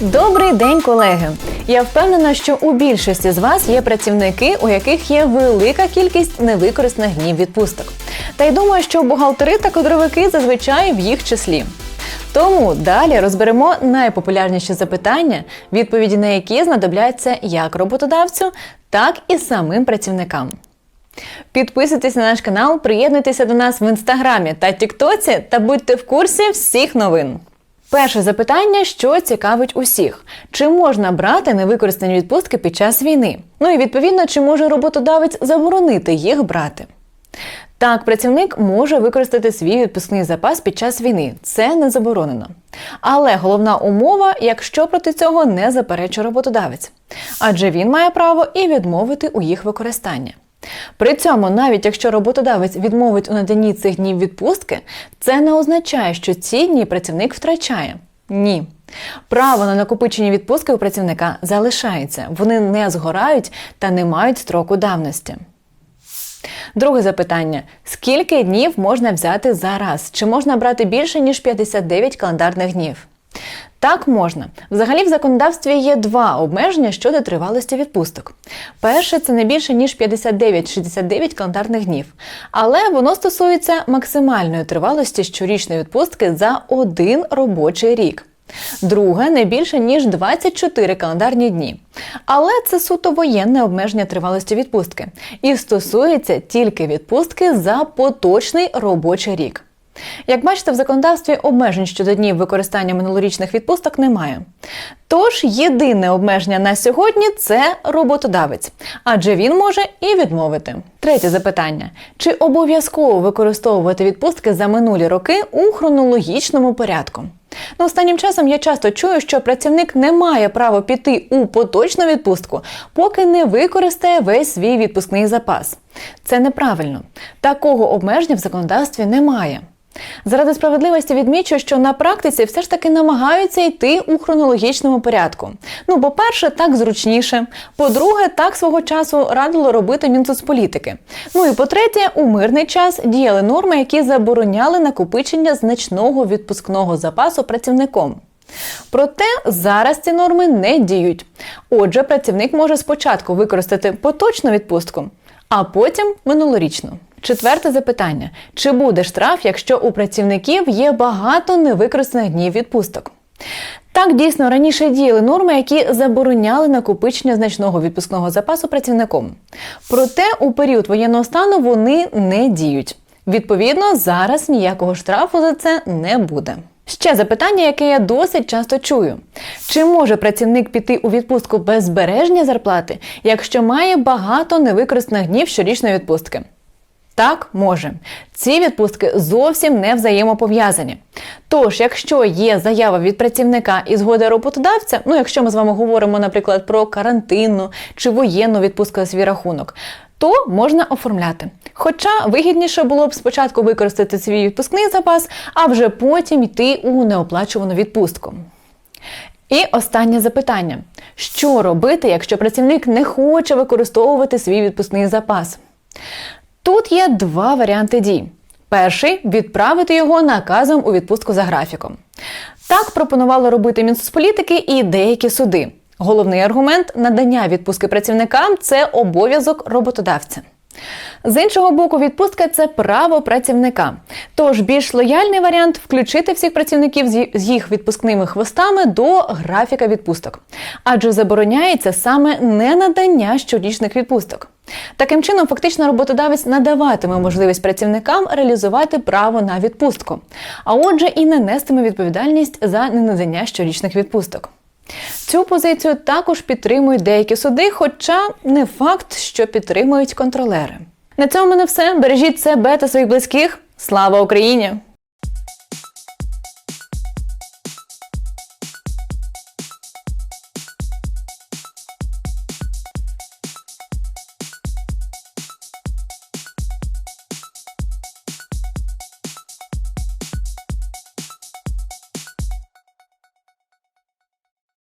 Добрий день, колеги! Я впевнена, що у більшості з вас є працівники, у яких є велика кількість невикористаних днів відпусток. Та й думаю, що бухгалтери та кадровики зазвичай в їх числі. Тому далі розберемо найпопулярніші запитання, відповіді на які знадобляться як роботодавцю, так і самим працівникам. Підписуйтесь на наш канал, приєднуйтеся до нас в інстаграмі та Тіктоці та будьте в курсі всіх новин. Перше запитання, що цікавить усіх: чи можна брати невикористані відпустки під час війни? Ну і відповідно, чи може роботодавець заборонити їх брати? Так, працівник може використати свій відпускний запас під час війни. Це не заборонено. Але головна умова, якщо проти цього не заперечує роботодавець, адже він має право і відмовити у їх використання. При цьому, навіть якщо роботодавець відмовить у наданні цих днів відпустки, це не означає, що ці дні працівник втрачає. Ні. Право на накопичення відпустки у працівника залишається, вони не згорають та не мають строку давності. Друге запитання: скільки днів можна взяти зараз? Чи можна брати більше ніж 59 календарних днів? Так можна. Взагалі в законодавстві є два обмеження щодо тривалості відпусток. Перше це не більше ніж 59-69 календарних днів, але воно стосується максимальної тривалості щорічної відпустки за один робочий рік. Друге не більше ніж 24 календарні дні. Але це суто воєнне обмеження тривалості відпустки і стосується тільки відпустки за поточний робочий рік. Як бачите, в законодавстві обмежень щодо днів використання минулорічних відпусток немає. Тож єдине обмеження на сьогодні це роботодавець, адже він може і відмовити. Третє запитання: чи обов'язково використовувати відпустки за минулі роки у хронологічному порядку? Ну, останнім часом я часто чую, що працівник не має права піти у поточну відпустку, поки не використає весь свій відпускний запас. Це неправильно. Такого обмеження в законодавстві немає. Заради справедливості відмічу, що на практиці все ж таки намагаються йти у хронологічному порядку. Ну, по-перше, так зручніше. По-друге, так свого часу радило робити Мінсоцполітики. Ну і по-третє, у мирний час діяли норми, які забороняли накопичення значного відпускного запасу працівником. Проте зараз ці норми не діють. Отже, працівник може спочатку використати поточну відпустку, а потім минулорічну. Четверте запитання: чи буде штраф, якщо у працівників є багато невикористаних днів відпусток? Так, дійсно, раніше діяли норми, які забороняли накопичення значного відпускного запасу працівником. Проте у період воєнного стану вони не діють. Відповідно, зараз ніякого штрафу за це не буде. Ще запитання, яке я досить часто чую: чи може працівник піти у відпустку без збереження зарплати, якщо має багато невикористаних днів щорічної відпустки? Так, може. Ці відпустки зовсім не взаємопов'язані. Тож, якщо є заява від працівника і згода роботодавця, ну якщо ми з вами говоримо, наприклад, про карантинну чи воєнну відпустку свій рахунок, то можна оформляти. Хоча вигідніше було б спочатку використати свій відпускний запас, а вже потім йти у неоплачувану відпустку. І останнє запитання: що робити, якщо працівник не хоче використовувати свій відпускний запас? Тут є два варіанти дій. Перший відправити його наказом у відпустку за графіком. Так пропонувало робити Мінсоцполітики і деякі суди. Головний аргумент надання відпустки працівникам це обов'язок роботодавця. З іншого боку, відпустка це право працівника. Тож більш лояльний варіант включити всіх працівників з їх відпускними хвостами до графіка відпусток, адже забороняється саме не надання щорічних відпусток. Таким чином, фактично, роботодавець надаватиме можливість працівникам реалізувати право на відпустку, а отже, і не нестиме відповідальність за ненадання щорічних відпусток. Цю позицію також підтримують деякі суди, хоча не факт, що підтримують контролери. На цьому в мене все. Бережіть себе та своїх близьких. Слава Україні!